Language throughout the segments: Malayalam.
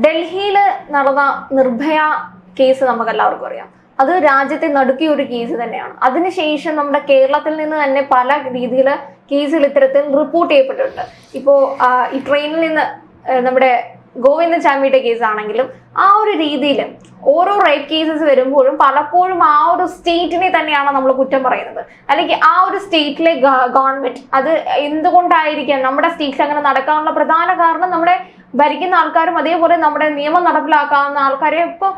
ഡൽഹിയിൽ നടന്ന നിർഭയ കേസ് നമുക്ക് എല്ലാവർക്കും അറിയാം. അത് രാജ്യത്തെ നടുക്കിയ ഒരു കേസ് തന്നെയാണ്. അതിനുശേഷം നമ്മുടെ കേരളത്തിൽ നിന്ന് തന്നെ പല രീതിയിൽ കേസുകൾ ഇത്തരത്തിൽ റിപ്പോർട്ട് ചെയ്യപ്പെട്ടിട്ടുണ്ട്. ഇപ്പോൾ ഈ ട്രെയിനിൽ നിന്ന് നമ്മുടെ ഗോവിന്ദ ചാമിയുടെ കേസ് ആണെങ്കിലും ആ ഒരു രീതിയിൽ ഓരോ റേപ്പ് കേസസ് വരുമ്പോഴും പലപ്പോഴും ആ ഒരു സ്റ്റേറ്റിനെ തന്നെയാണ് നമ്മൾ കുറ്റം പറയുന്നത്. അല്ലെങ്കിൽ ആ ഒരു സ്റ്റേറ്റിലെ ഗവൺമെന്റ് അത് എന്തുകൊണ്ടായിരിക്കാം നമ്മുടെ സ്റ്റേറ്റിൽ അങ്ങനെ നടക്കാനുള്ള പ്രധാന കാരണം നമ്മുടെ ഭരിക്കുന്ന ആൾക്കാരും അതേപോലെ നമ്മുടെ നിയമം നടപ്പിലാക്കാവുന്ന ആൾക്കാരെ ഇപ്പൊ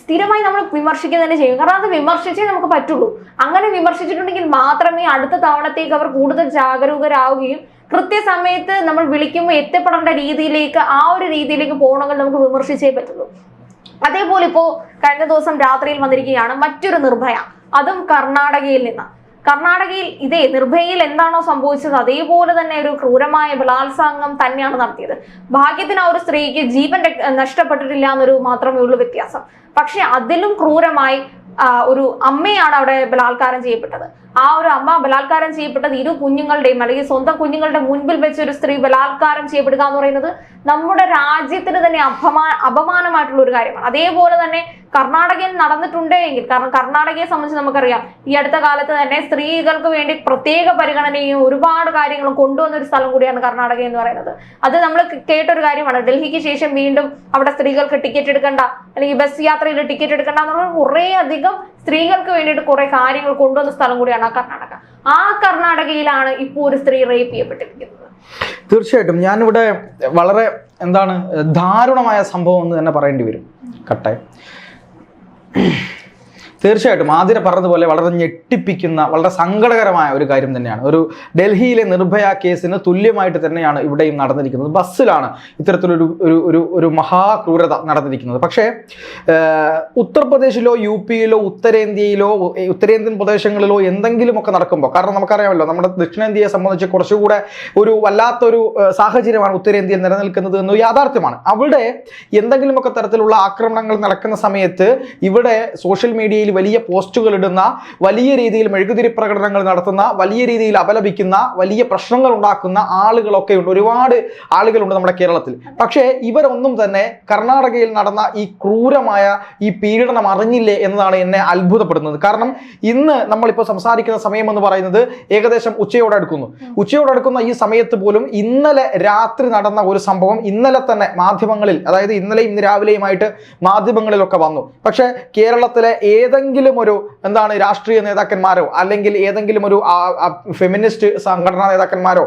സ്ഥിരമായി നമ്മൾ വിമർശിക്കുക തന്നെ ചെയ്യും. കാരണം അത് വിമർശിച്ചേ നമുക്ക് പറ്റുള്ളൂ. അങ്ങനെ വിമർശിച്ചിട്ടുണ്ടെങ്കിൽ മാത്രമേ അടുത്ത തവണത്തേക്ക് അവർ കൂടുതൽ ജാഗരൂകരാവുകയും കൃത്യസമയത്ത് നമ്മൾ വിളിക്കുമ്പോൾ എത്തിപ്പെടേണ്ട രീതിയിലേക്ക് ആ ഒരു രീതിയിലേക്ക് പോകണമെങ്കിൽ നമുക്ക് വിമർശിച്ചേ പറ്റുള്ളൂ. അതേപോലെ ഇപ്പോ കഴിഞ്ഞ ദിവസം രാത്രിയിൽ വന്നിരിക്കുകയാണ് മറ്റൊരു നിർഭയ. അതും കർണാടകയിൽ നിന്ന്. കർണാടകയിൽ ഇതേ നിർഭയയിൽ എന്താണോ സംഭവിച്ചത്? അതേപോലെ തന്നെ ഒരു ക്രൂരമായ ബലാത്സംഗം തന്നെയാണ് നടത്തിയത്. ഭാഗ്യത്തിന് ആ ഒരു സ്ത്രീക്ക് ജീവൻ നഷ്ടപ്പെട്ടിട്ടില്ല എന്നൊരു മാത്രമേ ഉള്ളൂ വ്യത്യാസം. പക്ഷെ അതിലും ക്രൂരമായി ഒരു അമ്മയാണ് അവിടെ ബലാത്കാരം ചെയ്യപ്പെട്ടത്. ആ ഒരു അമ്മ ബലാത്കാരം ചെയ്യപ്പെട്ടത് ഇരു കുഞ്ഞുങ്ങളുടെയും അല്ലെങ്കിൽ സ്വന്തം കുഞ്ഞുങ്ങളുടെ മുൻപിൽ വെച്ച് ഒരു സ്ത്രീ ബലാത്കാരം ചെയ്യപ്പെടുക എന്ന് പറയുന്നത് നമ്മുടെ രാജ്യത്തിന് തന്നെ അപമാ അപമാനമായിട്ടുള്ള ഒരു കാര്യമാണ്. അതേപോലെ തന്നെ കർണാടകയിൽ നടന്നിട്ടുണ്ട് എങ്കിൽ കാരണം കർണാടകയെ സംബന്ധിച്ച് നമുക്കറിയാം. ഈ അടുത്ത കാലത്ത് തന്നെ സ്ത്രീകൾക്ക് വേണ്ടി പ്രത്യേക പരിഗണനയും ഒരുപാട് കാര്യങ്ങളും കൊണ്ടുവന്ന ഒരു സ്ഥലം കൂടിയാണ് കർണാടക എന്ന് പറയുന്നത്. അത് നമ്മൾ കേട്ടൊരു കാര്യമാണ്. ഡൽഹിക്ക് ശേഷം വീണ്ടും അവിടെ സ്ത്രീകൾക്ക് ടിക്കറ്റ് എടുക്കണ്ട അല്ലെങ്കിൽ ബസ് യാത്രയിൽ ടിക്കറ്റ് എടുക്കണ്ട എന്നുള്ള കുറേ അധികം സ്ത്രീകൾക്ക് വേണ്ടിയിട്ട് കുറെ കാര്യങ്ങൾ കൊണ്ടുവന്ന സ്ഥലം കൂടിയാണ് ആ കർണാടക. ആ കർണാടകയിലാണ് ഇപ്പോൾ ഒരു സ്ത്രീ റേപ്പ് ചെയ്യപ്പെട്ടിരിക്കുന്നത്. തീർച്ചയായിട്ടും. ഞാനിവിടെ വളരെ എന്താണ് ദാരുണമായ സംഭവം എന്ന് തന്നെ പറയേണ്ടി വരും. കട്ടെ തീർച്ചയായിട്ടും ആതിര പറഞ്ഞതുപോലെ വളരെ ഞെട്ടിപ്പിക്കുന്ന വളരെ സങ്കടകരമായ ഒരു കാര്യം തന്നെയാണ്. ഒരു ഡൽഹിയിലെ നിർഭയ കേസിന് തുല്യമായിട്ട് തന്നെയാണ് ഇവിടെയും നടന്നിരിക്കുന്നത്. ബസ്സിലാണ് ഇത്തരത്തിലൊരു ഒരു ഒരു ഒരു മഹാക്രൂരത നടന്നിരിക്കുന്നത്. പക്ഷേ ഉത്തർപ്രദേശിലോ യു പിയിലോ ഉത്തരേന്ത്യയിലോ ഉത്തരേന്ത്യൻ പ്രദേശങ്ങളിലോ എന്തെങ്കിലുമൊക്കെ നടക്കുമ്പോൾ കാരണം നമുക്കറിയാമല്ലോ നമ്മുടെ ദക്ഷിണേന്ത്യയെ സംബന്ധിച്ച് കുറച്ചുകൂടെ ഒരു വല്ലാത്തൊരു സാഹചര്യമാണ് ഉത്തരേന്ത്യയിൽ നിലനിൽക്കുന്നത് എന്ന് യാഥാർത്ഥ്യമാണ്. അവിടെ എന്തെങ്കിലുമൊക്കെ തരത്തിലുള്ള ആക്രമണങ്ങൾ നടക്കുന്ന സമയത്ത് ഇവിടെ സോഷ്യൽ മീഡിയയിൽ വലിയ പോസ്റ്റുകൾ ഇടുന്ന വലിയ രീതിയിൽ മെഴുകുതിരി പ്രകടനങ്ങൾ നടത്തുന്ന വലിയ രീതിയിൽ അപലപിക്കുന്ന വലിയ പ്രശ്നങ്ങൾ ഉണ്ടാക്കുന്ന ആളുകളൊക്കെ ഉണ്ട്. ഒരുപാട് ആളുകളുണ്ട് നമ്മുടെ കേരളത്തിൽ. പക്ഷേ ഇവരൊന്നും തന്നെ കർണാടകയിൽ നടന്ന ഈ ക്രൂരമായ ഈ പീഡനം അറിഞ്ഞില്ലേ എന്നതാണ് എന്നെ അത്ഭുതപ്പെടുന്നത് കാരണം ഇന്ന് നമ്മളിപ്പോൾ സംസാരിക്കുന്ന സമയം എന്ന് പറയുന്നത് ഏകദേശം ഉച്ചയോടടുക്കുന്നു ഉച്ചയോടടുക്കുന്ന ഈ സമയത്ത് പോലും ഇന്നലെ രാത്രി നടന്ന ഒരു സംഭവം ഇന്നലെ തന്നെ മാധ്യമങ്ങളിൽ അതായത് ഇന്നലെയും ഇന്ന് രാവിലെയുമായിട്ട് മാധ്യമങ്ങളിലൊക്കെ വന്നു. പക്ഷേ കേരളത്തിലെ ഏതെങ്കിലും ഒരു എന്താണ് രാഷ്ട്രീയ നേതാക്കന്മാരോ അല്ലെങ്കിൽ ഏതെങ്കിലും ഒരു ഫെമിനിസ്റ്റ് സംഘടനാ നേതാക്കന്മാരോ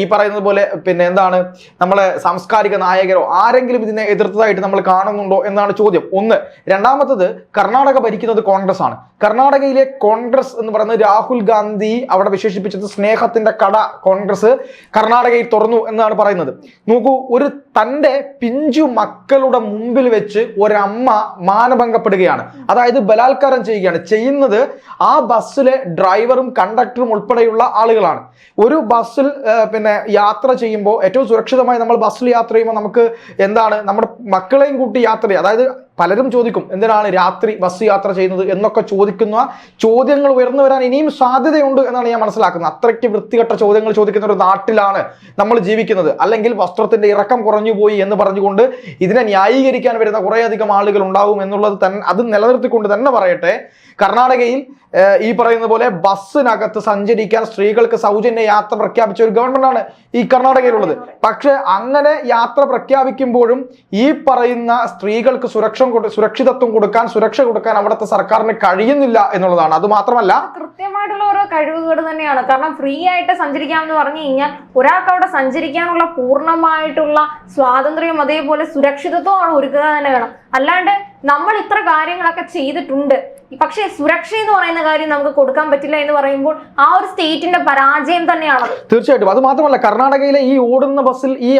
ഈ പറയുന്നത് പോലെ പിന്നെ എന്താണ് നമ്മളെ സാംസ്കാരിക നായകരോ ആരെങ്കിലും ഇതിനെ എതിർത്തതായിട്ട് നമ്മൾ കാണുന്നുണ്ടോ എന്നാണ് ചോദ്യം. ഒന്ന് രണ്ടാമത്തത് കർണാടക ഭരിക്കുന്നത് കോൺഗ്രസ് ആണ് കർണാടകയിലെ കോൺഗ്രസ് എന്ന് പറയുന്നത് രാഹുൽ ഗാന്ധി അവിടെ വിശേഷിപ്പിച്ചത് സ്നേഹത്തിന്റെ കട കോൺഗ്രസ് കർണാടകയിൽ തുറന്നു എന്നാണ് പറയുന്നത്. നോക്കൂ ഒരു തന്റെ പിഞ്ചു മക്കളുടെ മുമ്പിൽ വെച്ച് ഒരമ്മ മാനഭംഗപ്പെടുകയാണ്. അതായത് ബലാത്കാരം ചെയ്യുകയാണ്. ചെയ്യുന്നത് ആ ബസ്സിലെ ഡ്രൈവറും കണ്ടക്ടറും ഉൾപ്പെടെയുള്ള ആളുകളാണ്. ഒരു ബസ്സിൽ പിന്നെ യാത്ര ചെയ്യുമ്പോൾ ഏറ്റവും സുരക്ഷിതമായി നമ്മൾ ബസ്സിൽ യാത്ര ചെയ്യുമ്പോൾ നമുക്ക് എന്താണ്? നമ്മുടെ മക്കളെയും കൂട്ടി യാത്ര ചെയ്യുക അതായത് പലരും ചോദിക്കും എന്തിനാണ് രാത്രി ബസ് യാത്ര ചെയ്യുന്നത് എന്നൊക്കെ ചോദിക്കുന്ന ചോദ്യങ്ങൾ ഉയർന്നു വരാൻ ഇനിയും സാധ്യതയുണ്ട് എന്നാണ് ഞാൻ മനസ്സിലാക്കുന്നത്. അത്രയ്ക്ക് വൃത്തികെട്ട ചോദ്യങ്ങൾ ചോദിക്കുന്ന ഒരു നാട്ടിലാണ് നമ്മൾ ജീവിക്കുന്നത്. അല്ലെങ്കിൽ വസ്ത്രത്തിന്റെ ഇറക്കം കുറഞ്ഞു പോയി എന്ന് പറഞ്ഞുകൊണ്ട് ഇതിനെ ന്യായീകരിക്കാൻ വരുന്ന കുറേയധികം ആളുകൾ ഉണ്ടാവും എന്നുള്ളത് തന്നെ അത് നിലനിർത്തിക്കൊണ്ട് തന്നെ പറയട്ടെ. കർണാടകയിൽ ഈ പറയുന്ന പോലെ ബസ്സിനകത്ത് സഞ്ചരിക്കാൻ സ്ത്രീകൾക്ക് സൗജന്യ യാത്ര പ്രഖ്യാപിച്ച ഒരു ഗവൺമെന്റാണ് ഈ കർണാടകയിലുള്ളത്. പക്ഷെ അങ്ങനെ യാത്ര പ്രഖ്യാപിക്കുമ്പോഴും ഈ പറയുന്ന സ്ത്രീകൾക്ക് സുരക്ഷ കൊടു- സുരക്ഷിതത്വം കൊടുക്കാൻ സുരക്ഷ കൊടുക്കാൻ അവിടുത്തെ സർക്കാരിന് കഴിയുന്നില്ല എന്നുള്ളതാണ്. അത് മാത്രമല്ല കൃത്യമായിട്ടുള്ള ഓരോ കഴിവുകൾ തന്നെയാണ്. കാരണം ഫ്രീ ആയിട്ട് സഞ്ചരിക്കാമെന്ന് പറഞ്ഞു കഴിഞ്ഞാൽ ഒരാൾക്ക് അവിടെ സഞ്ചരിക്കാനുള്ള പൂർണമായിട്ടുള്ള സ്വാതന്ത്ര്യം അതേപോലെ സുരക്ഷിതത്വമാണ് ഒരുക്കുക തന്നെ വേണം. അല്ലാണ്ട് നമ്മൾ ഇത്ര കാര്യങ്ങളൊക്കെ ചെയ്തിട്ടുണ്ട്. പക്ഷേ സുരക്ഷ എന്ന് പറയുന്ന കാര്യം നമുക്ക് കൊടുക്കാൻ പറ്റില്ല എന്ന് പറയുമ്പോൾ ആ ഒരു സ്റ്റേറ്റിന്റെ പരാജയം തന്നെയാണ്. തീർച്ചയായിട്ടും. അത് മാത്രമല്ല കർണാടകയിലെ ഈ ഓടുന്ന ബസ്സിൽ ഈ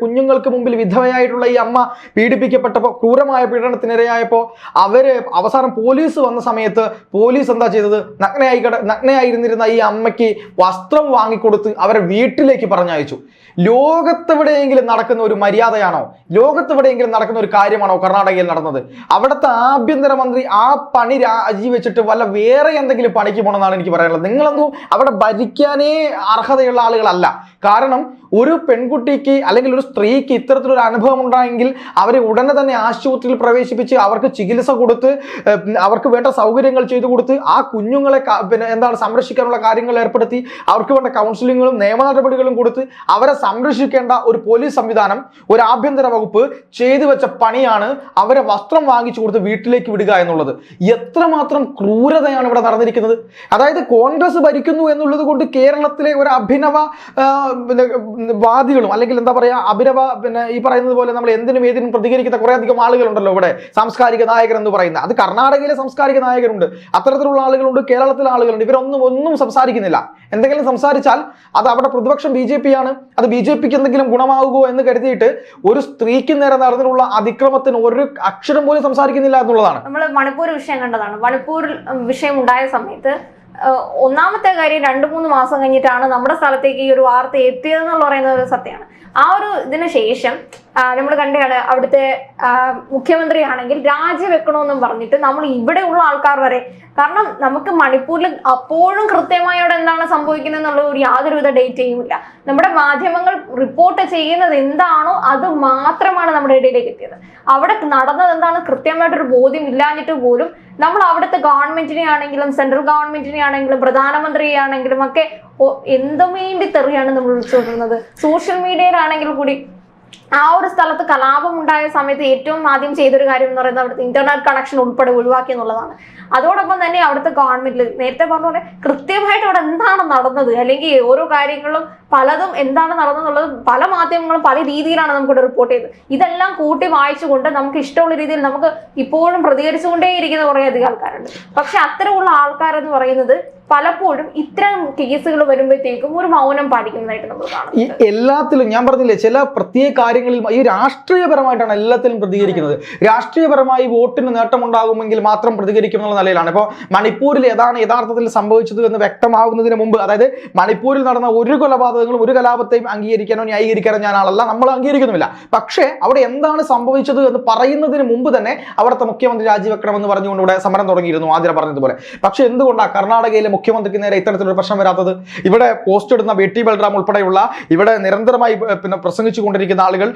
കുഞ്ഞുങ്ങൾക്ക് മുമ്പിൽ വിധവയായിട്ടുള്ള ഈ അമ്മ പീഡിപ്പിക്കപ്പെട്ടപ്പോൾ ക്രൂരമായ പീഡനത്തിനിരയായപ്പോൾ അവർ അവസാനം പോലീസ് വന്ന സമയത്ത് പോലീസ് എന്താ ചെയ്തത്? നഗ്നയായി കട നഗ്നയായിരുന്നിരുന്ന ഈ അമ്മയ്ക്ക് വസ്ത്രം വാങ്ങിക്കൊടുത്ത് അവരെ വീട്ടിലേക്ക് പറഞ്ഞയച്ചു. ലോകത്തെവിടെയെങ്കിലും നടക്കുന്ന ഒരു മര്യാദയാണോ? ലോകത്തെവിടെയെങ്കിലും നടക്കുന്ന ഒരു കാര്യമാണോ കർണാടകയിൽ നടന്നത്? അവിടുത്തെ ആഭ്യന്തരമന്ത്രി ആ പണി രാജിവെച്ചിട്ട് വല്ല വേറെ എന്തെങ്കിലും പണിക്ക് പോകണമെന്നാണ് എനിക്ക് പറയാനുള്ളത്. നിങ്ങളൊന്നും അവിടെ ഭരിക്കാനേ അർഹതയുള്ള ആളുകളല്ല. കാരണം ഒരു പെൺകുട്ടിക്ക് അല്ലെങ്കിൽ ഒരു സ്ത്രീക്ക് ഇത്തരത്തിലൊരു അനുഭവം ഉണ്ടായെങ്കിൽ അവരെ ഉടനെ തന്നെ ആശുപത്രിയിൽ പ്രവേശിപ്പിച്ച് അവർക്ക് ചികിത്സ കൊടുത്ത് അവർക്ക് വേണ്ട സൗകര്യങ്ങൾ ചെയ്തു കൊടുത്ത് ആ കുഞ്ഞുങ്ങളെ പിന്നെ എന്താണ് സംരക്ഷിക്കാനുള്ള കാര്യങ്ങൾ ഏർപ്പെടുത്തി അവർക്ക് വേണ്ട കൗൺസിലിങ്ങുകളും നിയമ നടപടികളും കൊടുത്ത് അവരെ സംരക്ഷിക്കേണ്ട ഒരു പോലീസ് സംവിധാനം ഒരു ആഭ്യന്തര വകുപ്പ് ചെയ്തു വെച്ച പണിയാണ് അവരെ വസ്ത്രം വാങ്ങിച്ചു കൊടുത്ത് വീട്ടിലേക്ക് വിടുക എന്നുള്ളത്. എത്രമാത്രം ക്രൂരതയാണ് ഇവിടെ നടന്നിരിക്കുന്നത്? അതായത് കോൺഗ്രസ് ഭരിക്കുന്നു എന്നുള്ളത് കൊണ്ട് കേരളത്തിലെ ഒരു അഭിനവ പിന്നെ വാദികളും അല്ലെങ്കിൽ എന്താ പറയുക അഭിനവ പിന്നെ ഈ പറയുന്നത് പോലെ നമ്മൾ എന്തിനും ഏതിനും പ്രതികരിക്കുന്ന കുറേയധികം ആളുകളുണ്ടല്ലോ ഇവിടെ. സാംസ്കാരിക നായകർ എന്ന് പറയുന്ന അത് കർണാടകയിലെ സാംസ്കാരിക നായകരുണ്ട് അത്തരത്തിലുള്ള ആളുകളുണ്ട് കേരളത്തിലെ ആളുകളുണ്ട്. ഇവരൊന്നും ഒന്നും സംസാരിക്കുന്നില്ല. എന്തെങ്കിലും സംസാരിച്ചാൽ അത് അവിടെ പ്രതിപക്ഷം ബി ജെ പി ആണ് അത് ബി ജെ പിക്ക് എന്തെങ്കിലും ഗുണമാകുമോ എന്ന് കരുതിയിട്ട് ഒരു സ്ത്രീക്ക് നേരെ നടന്നിട്ടുള്ള അതിക്രമത്തിന് ഒരു അക്ഷരം പോലും സംസാരിക്കുന്നില്ല എന്നുള്ളതാണ്. നമ്മൾ മണിപ്പൂർ വിഷയം കണ്ടതാണ്. മണിപ്പൂർ വിഷയം ഉണ്ടായ സമയത്ത് ഒന്നാമത്തെ കാര്യം രണ്ട് മൂന്ന് മാസം കഴിഞ്ഞിട്ടാണ് നമ്മുടെ സ്ഥലത്തേക്ക് ഈ ഒരു വാർത്ത എത്തിയതെന്നുള്ള പറയുന്ന ഒരു സത്യമാണ്. ആ ഒരു ഇതിന് ശേഷം നമ്മൾ കണ്ടാണ് അവിടുത്തെ മുഖ്യമന്ത്രി ആണെങ്കിൽ രാജിവെക്കണമെന്നും പറഞ്ഞിട്ട് നമ്മൾ ഇവിടെയുള്ള ആൾക്കാർ വരെ. കാരണം നമുക്ക് മണിപ്പൂരിൽ അപ്പോഴും കൃത്യമായി അവിടെ എന്താണ് സംഭവിക്കുന്നത് എന്നുള്ള ഒരു യാതൊരുവിധ ഡേറ്റയും ഇല്ല നമ്മുടെ മാധ്യമങ്ങൾ റിപ്പോർട്ട് ചെയ്യുന്നത് എന്താണോ അത് മാത്രമാണ് നമ്മുടെ ഇടയിലേക്ക് എത്തിയത്. അവിടെ നടന്നത് എന്താണ്? കൃത്യമായിട്ടൊരു ബോധ്യം ഇല്ലാഞ്ഞിട്ട് പോലും നമ്മൾ അവിടുത്തെ ഗവൺമെന്റിനെ ആണെങ്കിലും സെൻട്രൽ ഗവൺമെന്റിനെ ആണെങ്കിലും പ്രധാനമന്ത്രിയെ ആണെങ്കിലും ഒക്കെ എന്തും വേണ്ടി തെറിയാണ് നമ്മൾ വിളിച്ചുകൊണ്ടിരുന്നത്. സോഷ്യൽ മീഡിയയിലാണെങ്കിൽ കൂടി ആ ഒരു സ്ഥലത്ത് കലാപം ഉണ്ടായ സമയത്ത് ഏറ്റവും ആദ്യം ചെയ്തൊരു കാര്യം എന്ന് പറയുന്നത് അവിടുത്തെ ഇന്റർനെറ്റ് കണക്ഷൻ ഉൾപ്പെടെ ഒഴിവാക്കി എന്നുള്ളതാണ്. അതോടൊപ്പം തന്നെ അവിടുത്തെ ഗവൺമെന്റിൽ നേരത്തെ പറഞ്ഞ പോലെ കൃത്യമായിട്ട് അവിടെ എന്താണ് നടന്നത്? അല്ലെങ്കിൽ ഓരോ കാര്യങ്ങളും പലതും എന്താണ് നടന്നെന്നുള്ളത് പല മാധ്യമങ്ങളും പല രീതിയിലാണ് നമുക്കിവിടെ റിപ്പോർട്ട് ചെയ്തത്. ഇതെല്ലാം കൂട്ടി വായിച്ചുകൊണ്ട് നമുക്ക് ഇഷ്ടമുള്ള രീതിയിൽ നമുക്ക് ഇപ്പോഴും പ്രതികരിച്ചുകൊണ്ടേയിരിക്കുന്ന കുറേ അധികം ആൾക്കാരുണ്ട്. പക്ഷെ അത്തരമുള്ള ആൾക്കാരെന്ന് പറയുന്നത് പലപ്പോഴും ഇത്തരം കേസുകൾ വരുമ്പോഴത്തേക്കും ഒരു മൗനം പാലിക്കുന്നതായിട്ട് നമ്മൾ ഈ എല്ലാത്തിലും ഞാൻ പറഞ്ഞില്ലേ ചില പ്രത്യേക കാര്യങ്ങളിൽ ഈ രാഷ്ട്രീയപരമായിട്ടാണ് എല്ലാത്തിലും പ്രതികരിക്കുന്നത്. രാഷ്ട്രീയപരമായി വോട്ടിന് നേട്ടമുണ്ടാകുമെങ്കിൽ മാത്രം പ്രതികരിക്കും എന്നുള്ള നിലയിലാണ്. ഇപ്പോൾ മണിപ്പൂരിൽ ഏതാണ് യഥാർത്ഥത്തിൽ സംഭവിച്ചത് എന്ന് വ്യക്തമാകുന്നതിന് മുമ്പ് അതായത് മണിപ്പൂരിൽ നടന്ന ഒരു കൊലപാതകങ്ങളും ഒരു കലാപത്തെയും അംഗീകരിക്കാനോ ന്യായീകരിക്കാനോ ഞാൻ ആളല്ല നമ്മൾ അംഗീകരിക്കുന്നുമില്ല. പക്ഷേ അവിടെ എന്താണ് സംഭവിച്ചത് എന്ന് പറയുന്നതിന് മുമ്പ് തന്നെ അവിടുത്തെ മുഖ്യമന്ത്രി രാജിവെക്കണമെന്ന് പറഞ്ഞുകൊണ്ട് ഇവിടെ സമരം തുടങ്ങിയിരുന്നു ആദ്യം പറഞ്ഞതുപോലെ. പക്ഷേ എന്തുകൊണ്ടാണ് കർണാടകയിലെ മുഖ്യമന്ത്രിക്ക് നേരെ ഇത്തരത്തിലൊരു പ്രശ്നം വരാത്തത്? ഇവിടെ പോസ്റ്റ് ഇടുന്ന ബി ടി ബൽറാം ഉൾപ്പെടെയുള്ള ഇവിടെ നിരന്തരമായി പിന്നെ പ്രസംഗിച്ചു കൊണ്ടിരിക്കുന്ന ആളുകൾ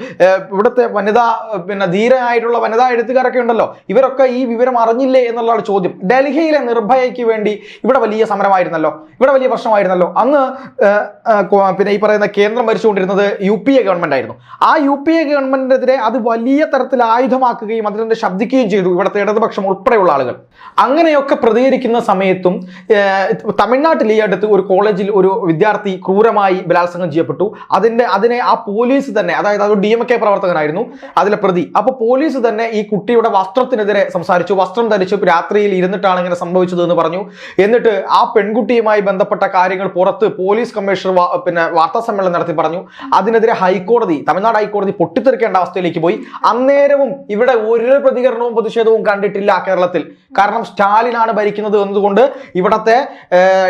ഇവിടുത്തെ വനിതാ പിന്നെ ധീരനായിട്ടുള്ള വനിതാ എഴുത്തുകാരൊക്കെ ഉണ്ടല്ലോ ഇവരൊക്കെ ഈ വിവരം അറിഞ്ഞില്ലേ എന്നുള്ളതാണ് ചോദ്യം. ഡൽഹിയിലെ നിർഭയയ്ക്ക് വേണ്ടി ഇവിടെ വലിയ സമരമായിരുന്നല്ലോ. ഇവിടെ വലിയ പ്രശ്നമായിരുന്നല്ലോ. അന്ന് പിന്നെ ഈ പറയുന്ന കേന്ദ്രം ഭരിച്ചുകൊണ്ടിരുന്നത് യു പി എ ഗവൺമെന്റ് ആയിരുന്നു. ആ യു പി എ ഗവൺമെന്റിനെതിരെ അത് വലിയ തരത്തിൽ ആയുധമാക്കുകയും അതിനെതിരെ ശബ്ദിക്കുകയും ചെയ്തു ഇവിടുത്തെ ഇടതുപക്ഷം ഉൾപ്പെടെയുള്ള ആളുകൾ. അങ്ങനെയൊക്കെ പ്രതികരിക്കുന്ന സമയത്തും തമിഴ്നാട്ടിൽ ഈ അടുത്ത് ഒരു കോളേജിൽ ഒരു വിദ്യാർത്ഥി ക്രൂരമായി ബലാത്സംഗം ചെയ്യപ്പെട്ടു. അതിന്റെ അതിനെ ആ പോലീസ് തന്നെ അതായത് അത് ഡി എം കെ പ്രവർത്തകനായിരുന്നു അതിലെ പ്രതി. അപ്പോൾ പോലീസ് തന്നെ ഈ കുട്ടിയുടെ വസ്ത്രത്തിനെതിരെ സംസാരിച്ചു. വസ്ത്രം ധരിച്ചു. രാത്രിയിൽ ഇരുന്നിട്ടാണ് ഇങ്ങനെ സംഭവിച്ചത് എന്ന് പറഞ്ഞു. എന്നിട്ട് ആ പെൺകുട്ടിയുമായി ബന്ധപ്പെട്ട കാര്യങ്ങൾ പുറത്ത് പോലീസ് കമ്മീഷണർ പിന്നെ വാർത്താ സമ്മേളനം നടത്തി പറഞ്ഞു. അതിനെതിരെ ഹൈക്കോടതി തമിഴ്നാട് ഹൈക്കോടതി പൊട്ടിത്തെറിക്കേണ്ട അവസ്ഥയിലേക്ക് പോയി. അന്നേരവും ഇവിടെ ഒരു പ്രതികരണവും പ്രതിഷേധവും കണ്ടിട്ടില്ല കേരളത്തിൽ. കാരണം സ്റ്റാലിനാണ് ഭരിക്കുന്നത് എന്നതുകൊണ്ട് ഇവിടത്തെ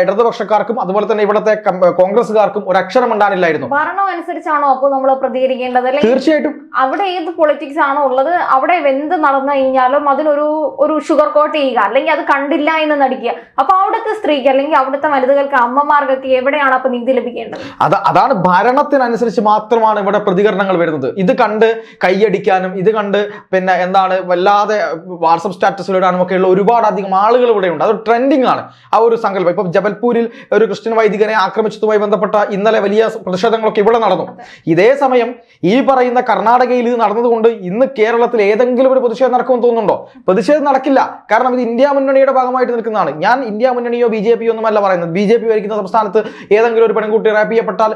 ഇടതുപക്ഷക്കാർക്കും അതുപോലെ തന്നെ ഇവിടത്തെ കോൺഗ്രസ്സുകാർക്കും ഒരു അക്ഷരം ഉണ്ടാനില്ലായിരുന്നു ഭരണം അനുസരിച്ചാണോ അപ്പോൾ നമ്മൾ പ്രതികരിക്കേണ്ടത്? തീർച്ചയായിട്ടും. അവിടെ ഏത് പൊളിറ്റിക്സ് ആണോ ഉള്ളത് അവിടെ എന്ത് നടന്നു കഴിഞ്ഞാലും അതിനൊരു ഒരു ഷുഗർ കോട്ട് ചെയ്യുക. അല്ലെങ്കിൽ അത് കണ്ടില്ല എന്ന് നടിക്കുക. അപ്പൊ അവിടുത്തെ സ്ത്രീക്ക് അല്ലെങ്കിൽ അവിടുത്തെ വനിതകൾക്ക് അമ്മമാർക്കൊക്കെ എവിടെയാണ് അപ്പൊ നീതി ലഭിക്കേണ്ടത്? അത് അതാണ് ഭരണത്തിനനുസരിച്ച് മാത്രമാണ് ഇവിടെ പ്രതികരണങ്ങൾ വരുന്നത്. ഇത് കണ്ട് കൈയടിക്കാനും ഇത് കണ്ട് പിന്നെ എന്താണ് വല്ലാതെ വാട്സപ്പ് സ്റ്റാറ്റസിലിടാനും ഒക്കെ ഉള്ള ഒരുപാട് അധികം ആളുകൾ ഇവിടെ ഉണ്ട്. അത് ട്രെൻഡിങ് ആണ്. ആ ഒരു സങ്കല്പം. ഇപ്പം ജബൽപൂരിൽ ഒരു ക്രിസ്ത്യൻ വൈദികനെ ആക്രമിച്ചതുമായി ബന്ധപ്പെട്ട ഇന്നലെ വലിയ പ്രതിഷേധങ്ങളൊക്കെ ഇവിടെ നടന്നു. ഇതേ സമയം ഈ പറയുന്ന കർണാടകയിൽ ഇത് നടന്നതുകൊണ്ട് ഇന്ന് കേരളത്തിൽ ഏതെങ്കിലും ഒരു പ്രതിഷേധം നടക്കുമെന്ന് തോന്നുന്നുണ്ടോ? പ്രതിഷേധം നടക്കില്ല. കാരണം ഇത് ഇന്ത്യ മുന്നണിയുടെ ഭാഗമായിട്ട് നിൽക്കുന്നതാണ്. ഞാൻ ഇന്ത്യ മുന്നണിയോ ബി ജെ പിയോ ഒന്നുമല്ല പറയുന്നത്. ബി ജെ പി ഭരിക്കുന്ന സംസ്ഥാനത്ത് ഏതെങ്കിലും ഒരു പെൺകുട്ടി റാപ്പ് ചെയ്യപ്പെട്ടാൽ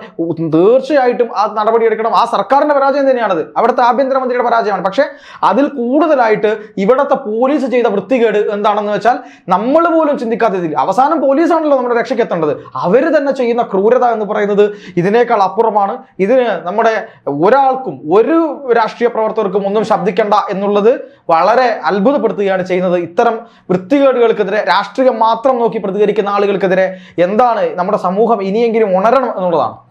തീർച്ചയായിട്ടും ആ നടപടി എടുക്കണം. ആ സർക്കാരിന്റെ പരാജയം തന്നെയാണത്. അവിടുത്തെ ആഭ്യന്തരമന്ത്രിയുടെ പരാജയമാണ്. പക്ഷേ അതിൽ കൂടുതലായിട്ട് ഇവിടുത്തെ പോലീസ് ചെയ്ത വൃത്തികേട് എന്താണെന്ന് വെച്ചാൽ നമ്മൾ പോലും ചിന്തിക്കാത്ത അവസാനം പോലീസാണല്ലോ നമ്മുടെ രക്ഷയ്ക്ക് എത്തേണ്ടത്. അവർ തന്നെ ചെയ്യുന്ന ക്രൂരത എന്ന് പറയുന്നത് ഇതിനേക്കാൾ അപ്പുറമാണ്. ഇതിന് നമ്മുടെ ഒരാൾക്കും ഒരു രാഷ്ട്രീയ പ്രവർത്തകർക്കും ഒന്നും ശബ്ദിക്കേണ്ട എന്നുള്ളത് വളരെ അത്ഭുതപ്പെടുത്തുകയാണ് ചെയ്യുന്നത്. ഇത്തരം വൃത്തികേടുകൾക്കെതിരെ രാഷ്ട്രീയം മാത്രം നോക്കി പ്രതികരിക്കുന്ന ആളുകൾക്കെതിരെ എന്താണ് നമ്മുടെ സമൂഹം ഇനിയെങ്കിലും ഉണരണം എന്നുള്ളതാണ്.